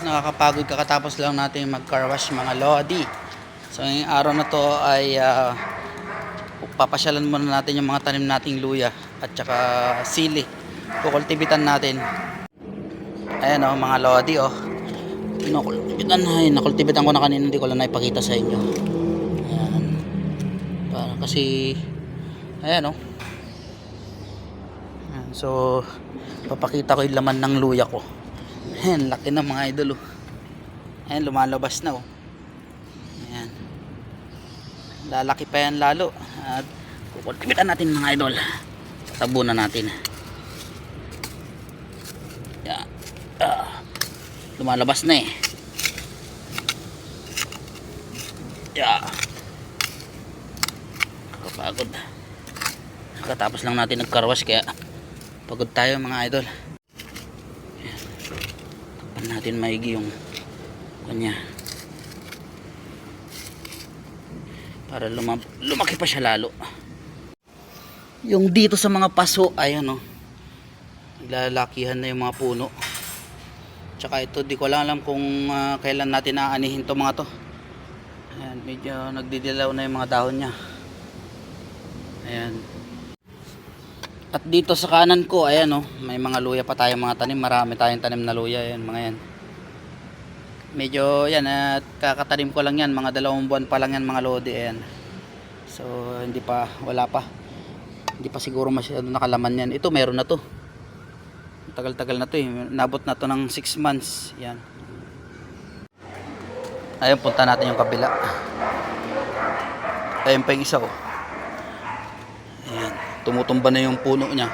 nakakapagod kakatapos lang natin mag car wash mga lodi. So ngayong araw na to ay ah, papasyalan muna natin yung mga tanim nating luya at saka sili. Kukultibitan natin. Ayan oh, mga lodi oh. Nakultibitan, ay, nakultibitan ko na kanina, hindi ko lang naipakita sa inyo. Ayan. Para kasi, ayan oh. So, papakita ko yung laman ng luya ko. Ayan, laki ng mga idol oh. Ayan, lumalabas na oh. Ayan. Lalaki pa yan lalo. At kukultibitan natin mga idol. Tabunan natin. Yan. Ah. Lumalabas na eh. Yeah. Kapagod. Katapos lang natin nagkarwas kaya pagod tayo mga idol. Natin maigi yung kanya. Para lumab lumaki pa siya lalo. Yung dito sa mga paso, ayan oh. Naglalakihan na yung mga puno. Tsaka ito, di ko lang alam kung ah, kailan natin aanihin to mga to. Ayan, medyo nagdidilaw na yung mga dahon niya. Ayan. At dito sa kanan ko, ayan oh, may mga luya pa tayong mga tanim. Marami tayong tanim na luya, ayan, mga yan. Medyo, yan, at kakatanim ko lang yan. Mga dalawang buwan pa lang yan, mga lodi, ayan. So, hindi pa, wala pa. Hindi pa siguro masyado nakalaman yan. Ito, meron na to. Tagal-tagal na to eh. Nabot na to ng 6 months. Yan. Ayun, punta natin yung kabila. Ayun pa yung isa oh. Ayan. Tumutumba na yung puno niya.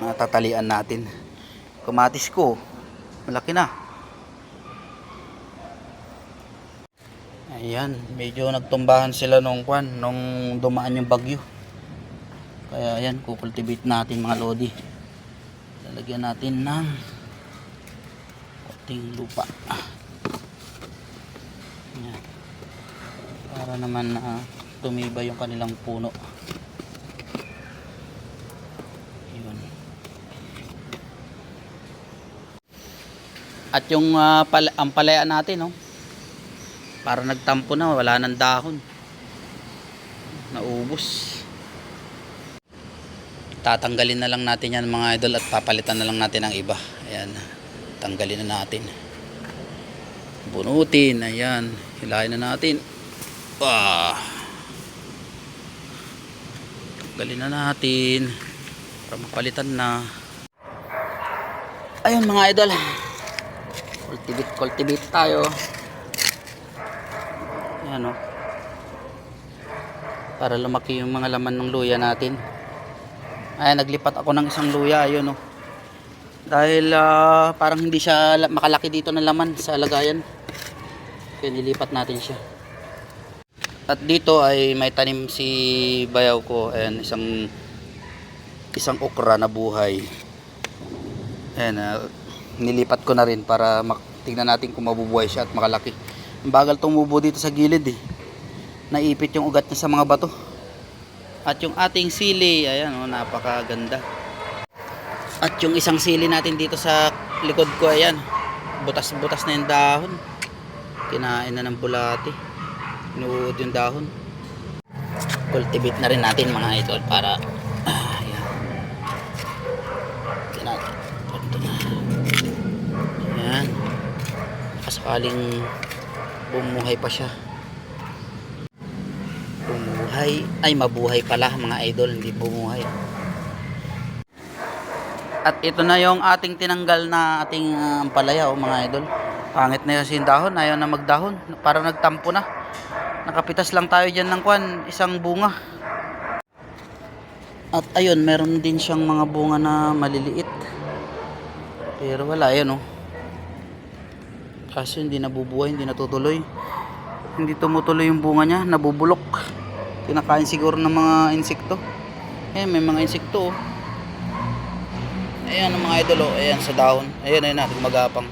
Matatalian natin. Kamatis ko. Malaki na. Ayan. Medyo nagtumbahan sila nung kwan. Nung dumaan yung bagyo. Kaya ayan, kukultivate natin mga lodi lalagyan natin ng konting lupa Ayan. para naman na tumibay yung kanilang puno yun at yung uh, pal- ang palaya natin no para nagtampo na wala nang dahon. Naubos. Tatanggalin na lang natin yan mga idol at papalitan na lang natin ang iba. Ayan tanggalin na natin. Bunutin ayan. Hilahin na natin. Ah. Tanggalin na natin. Para mapalitan na. Ayun mga idol. Cultivate cultivate tayo ayan o para lumaki yung mga laman ng luya natin ay naglipat ako ng isang luya ayun oh. Dahil ah, parang hindi siya la- makalaki dito ng laman sa lagayan. Kaya nilipat natin siya. At dito ay may tanim si bayaw ko, ayan isang isang okra na buhay. Ayan, ah, nilipat ko na rin para tingnan natin kung mabubuhay siya at makalaki. Bagal tumubo dito sa gilid eh. Naipit yung ugat niya sa mga bato. At yung ating sili, ayan oh, napakaganda. At yung isang sili natin dito sa likod ko, ayan. Butas-butas na yung dahon. Kinain na ng bulati. Inuud yung dahon. Cultivate na rin natin mga idol para ah, ayan. Kinain. Ayan. Kasakaling bumuhay pa siya. Bumuhay. Ay mabuhay pala mga idol. Hindi bumuhay. At ito na yung ating tinanggal na ating uh, ampalaya oh, mga idol. Pangit na yung dahon. Ayaw na magdahon. Para nagtampo na. Nakapitas lang tayo dyan ng kwan isang bunga. At ayun meron din siyang mga bunga na maliliit. Pero wala ayun oh kasi hindi nabubuhay hindi natutuloy hindi tumutuloy yung bunga niya, nabubulok. Kinakain siguro ng mga insekto. Ayan, may mga insekto. Oh. Ayan ang mga idol, oh. ayan sa dahon. Ayan, ayan na, magapang.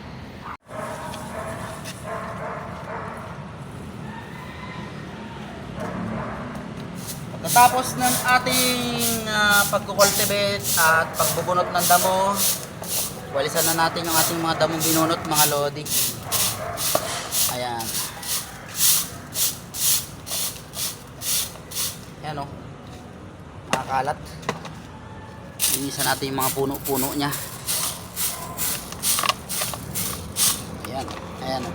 Pagkatapos ng ating uh, pagkukultivate at pagbubunot ng damo, Walisan na natin yung ating mga damong binunot, mga lodi. Ayan. Ayan o. Mga kalat. Linisan natin yung mga puno-puno niya. Ayan. Ayan o.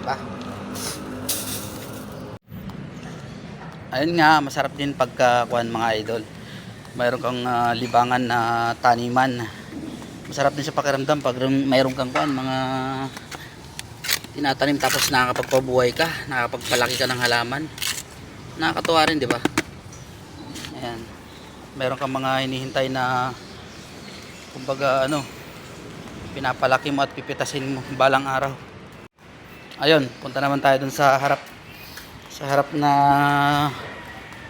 Diba? Ayun nga, masarap din pagka kuhan mga idol. Mayroon kang ah, libangan na taniman. Masarap din sa pakiramdam pag mayroon kang kuhan mga tinatanim tapos nakakapagpabuhay ka, nakakapagpalaki ka ng halaman. Nakakatuwa rin, di ba? Ayan. Meron kang mga hinihintay na kumbaga ano, pinapalaki mo at pipitasin mo balang araw. Ayun, punta naman tayo dun sa harap sa harap na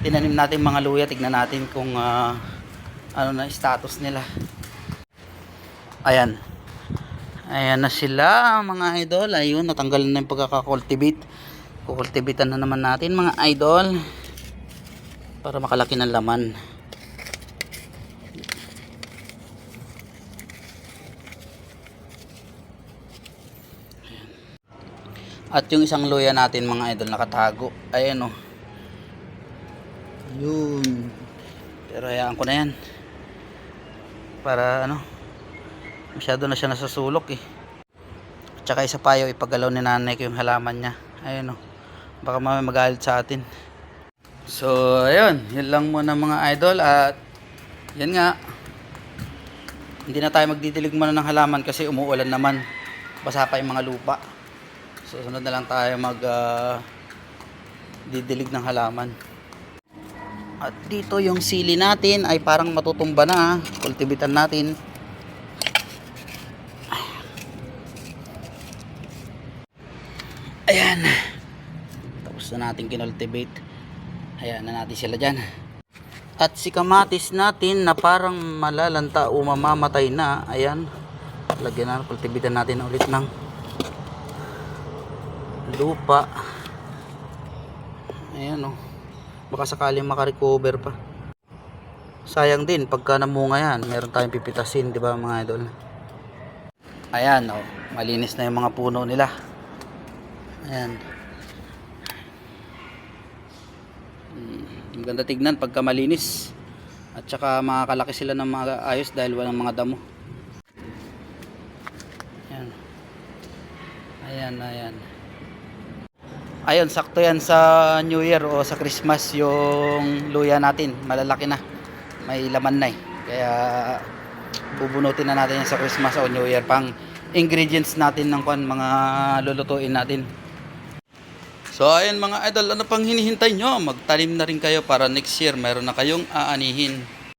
tinanim natin mga luya, tignan natin kung ah, ano na status nila. Ayan. Ayan na sila mga idol. Ayun, natanggal na yung pagkakakultivate. Kukultivatean na naman natin mga idol. Para makalaki ng laman. At yung isang luya natin mga idol nakatago. Ayan o. Yun. Pero hayaan ko na yan. Para ano. Masyado na siya nasusulok eh. At saka isa pa yung ipagalaw ni nanay ko yung halaman niya. Ayan o. Baka mamaya magalit sa atin. So ayun. Yun lang muna mga idol. At yan nga. Hindi na tayo magdidilig muna ng halaman kasi umuulan naman. Basa pa yung mga lupa. Susunod na lang tayo mag ah, didilig ng halaman. At dito yung sili natin ay parang matutumba na. Kultibitan natin. Ayan. Tapos na natin kinultivate. Ayan na natin sila dyan. At si kamatis natin na parang malalanta o mamamatay na. Ayan. Lagyan na, kultibitan natin ulit ng lupa. Ayan o. Baka sakaling makarecover pa. Sayang din pagka namunga yan. Meron tayong pipitasin, di ba mga idol? Ayan o. Malinis na yung mga puno nila. Ayan. Ang ganda tignan pagka malinis. At saka makakalaki sila ng mga ayos dahil walang mga damo. Ayan. Ayan, ayan. Ayun, sakto yan sa New Year o sa Christmas yung luya natin. Malalaki na. May laman na eh. Kaya bubunutin na natin yan sa Christmas o New Year pang ingredients natin ng kwan, mga lulutuin natin. So ayun mga idol, ano pang hinihintay nyo? Magtanim na rin kayo para next year meron na kayong aanihin.